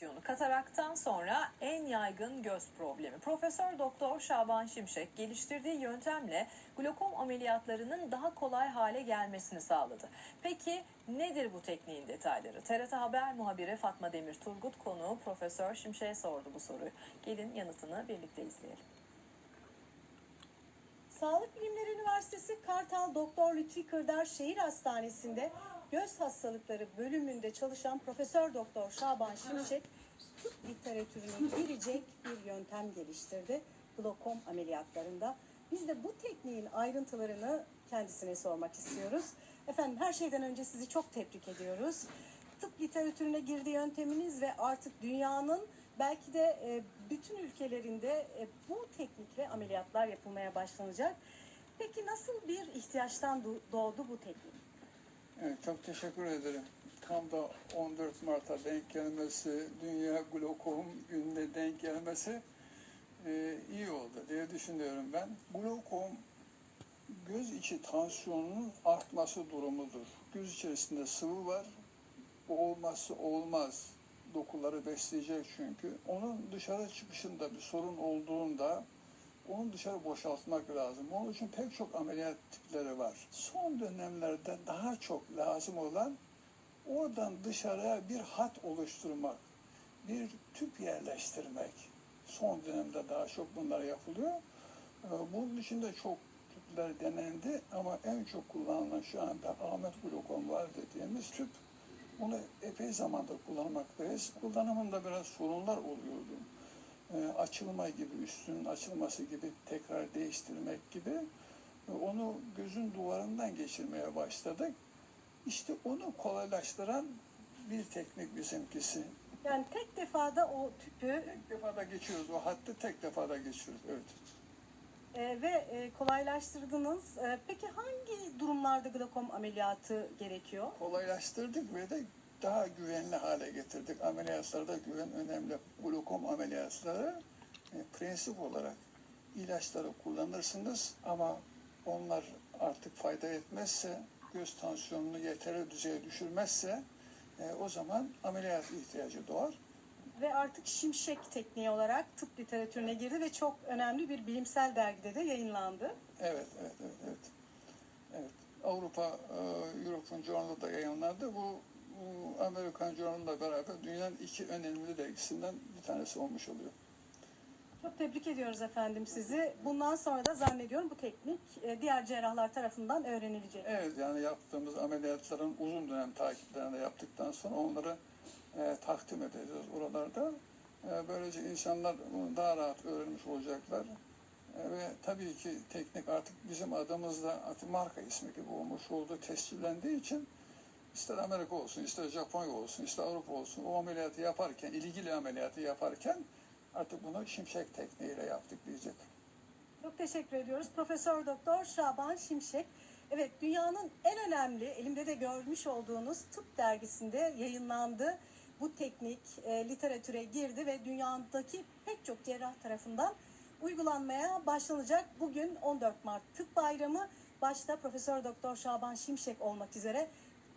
enfeksiyonu kataraktan sonra en yaygın göz problemi. Profesör Doktor Şaban Şimşek geliştirdiği yöntemle glokom ameliyatlarının daha kolay hale gelmesini sağladı. Peki nedir bu tekniğin detayları? TRT Haber muhabiri Fatma Demir Turgut konuğu Profesör Şimşek'e sordu bu soruyu. Gelin yanıtını birlikte izleyelim. Sağlık Bilimleri Üniversitesi Kartal Doktor Lütfi Kırdar Şehir Hastanesi'nde göz hastalıkları bölümünde çalışan Profesör Doktor Şaban Şimşek tıp literatürüne girecek bir yöntem geliştirdi glokom ameliyatlarında. Biz de bu tekniğin ayrıntılarını kendisine sormak istiyoruz. Efendim her şeyden önce sizi çok tebrik ediyoruz. Tıp literatürüne girdi yönteminiz ve artık dünyanın belki de e, bütün ülkelerinde e, bu teknikle ameliyatlar yapılmaya başlanacak. Peki nasıl bir ihtiyaçtan do- doğdu bu teknik? Çok teşekkür ederim. Tam da 14 Mart'a denk gelmesi, Dünya Glokom gününe denk gelmesi e, iyi oldu diye düşünüyorum ben. Glokom göz içi tansiyonunun artması durumudur. Göz içerisinde sıvı var. Bu olmazsa olmaz. Dokuları besleyecek çünkü. Onun dışarı çıkışında bir sorun olduğunda onu dışarı boşaltmak lazım. Onun için pek çok ameliyat tipleri var. Son dönemlerde daha çok lazım olan oradan dışarıya bir hat oluşturmak, bir tüp yerleştirmek. Son dönemde daha çok bunlar yapılıyor. Ee, Bunun için de çok tüpler denendi ama en çok kullanılan şu anda Ahmet Glokom var dediğimiz tüp. Bunu epey zamandır kullanmaktayız. Kullanımında biraz sorunlar oluyordu açılma gibi, üstünün açılması gibi, tekrar değiştirmek gibi e, onu gözün duvarından geçirmeye başladık. İşte onu kolaylaştıran bir teknik bizimkisi. Yani tek defada o tüpü Tek defada geçiyoruz, o hattı tek defada geçiyoruz. Evet. e, ve e, kolaylaştırdınız. E, peki hangi durumlarda glokom ameliyatı gerekiyor? Kolaylaştırdık ve de daha güvenli hale getirdik. Ameliyatlarda güven önemli. Glokom ameliyatları e, prensip olarak ilaçları kullanırsınız ama onlar artık fayda etmezse, göz tansiyonunu yeterli düzeye düşürmezse e, o zaman ameliyat ihtiyacı doğar. Ve artık şimşek tekniği olarak tıp literatürüne girdi ve çok önemli bir bilimsel dergide de yayınlandı. Evet, evet, evet. Evet. evet. Avrupa e, European Journal'da yayınlandı. Bu, bu Amerikan Journal'la beraber dünyanın iki önemli dergisinden bir tanesi olmuş oluyor. Çok tebrik ediyoruz efendim sizi. Bundan sonra da zannediyorum bu teknik e, diğer cerrahlar tarafından öğrenilecek. Evet yani yaptığımız ameliyatların uzun dönem takiplerini yaptıktan sonra onları e, takdim edeceğiz oralarda. E, böylece insanlar bunu daha rahat öğrenmiş olacaklar. E, ve tabii ki teknik artık bizim adımızda artık marka ismi gibi olmuş oldu, tescillendiği için ister Amerika olsun, ister Japonya olsun, ister Avrupa olsun o ameliyatı yaparken, ilgili ameliyatı yaparken artık bunu şimşek tekniğiyle yaptık diyecek. Çok teşekkür ediyoruz. Profesör Doktor Şaban Şimşek. Evet dünyanın en önemli elimde de görmüş olduğunuz tıp dergisinde yayınlandı. Bu teknik e, literatüre girdi ve dünyadaki pek çok cerrah tarafından uygulanmaya başlanacak. Bugün 14 Mart Tıp Bayramı. Başta Profesör Doktor Şaban Şimşek olmak üzere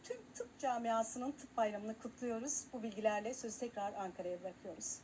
tüm tıp camiasının tıp bayramını kutluyoruz. Bu bilgilerle sözü tekrar Ankara'ya bırakıyoruz.